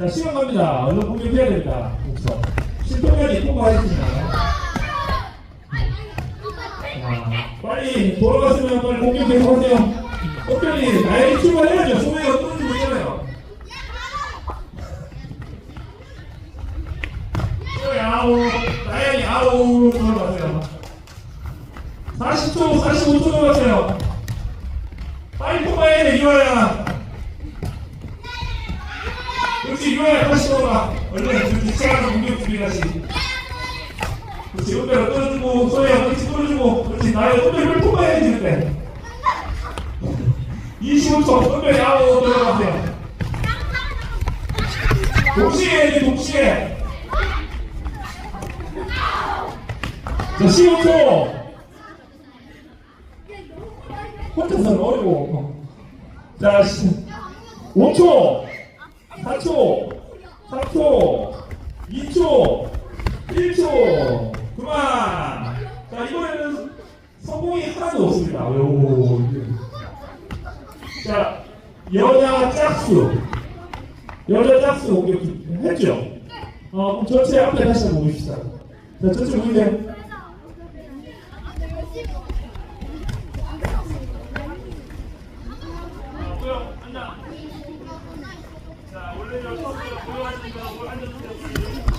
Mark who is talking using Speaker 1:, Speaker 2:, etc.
Speaker 1: 자, 시간 갑니다. 얼른 공격해야 됩니다. 실동면이 통과하겠습니다. 자, 빨리 돌아갔으면 빨리 공격해서 하세요. 특별히 나의 출발해야죠. 소매가 떨어지고 있잖아요. 아우, 나연이 아우, 들어가세요. 40초, 45초 들어가세요. 빨리 통과해야 돼, 이거야. 그렇지, 이거야. 다시 돌아가. 얼른, 그렇지, 시작하는 공격 준비하시. 그렇지, 은배가 떨어지고, 소희야, 그렇지, 떨어지고, 그렇지, 나의 은배를 통과해야지, 그때. 25초, 은배 아우, 들어가세요. 동시에 해야지, 동시에. 자, 15초. 혼자서는 어려워. 자, 5초, 4초, 3초, 2초, 1초. 그만. 자, 이번에는 성공이 하나도 없습니다. 오, 자, 여자 짝수. 여자 짝수 공격 했죠? 어, 그럼 전체 앞에 다시 한번 보십시다. 자, 전체 보이세요? 앉아. 자, 원래 저 서서 고요하시니까 앉아주세요.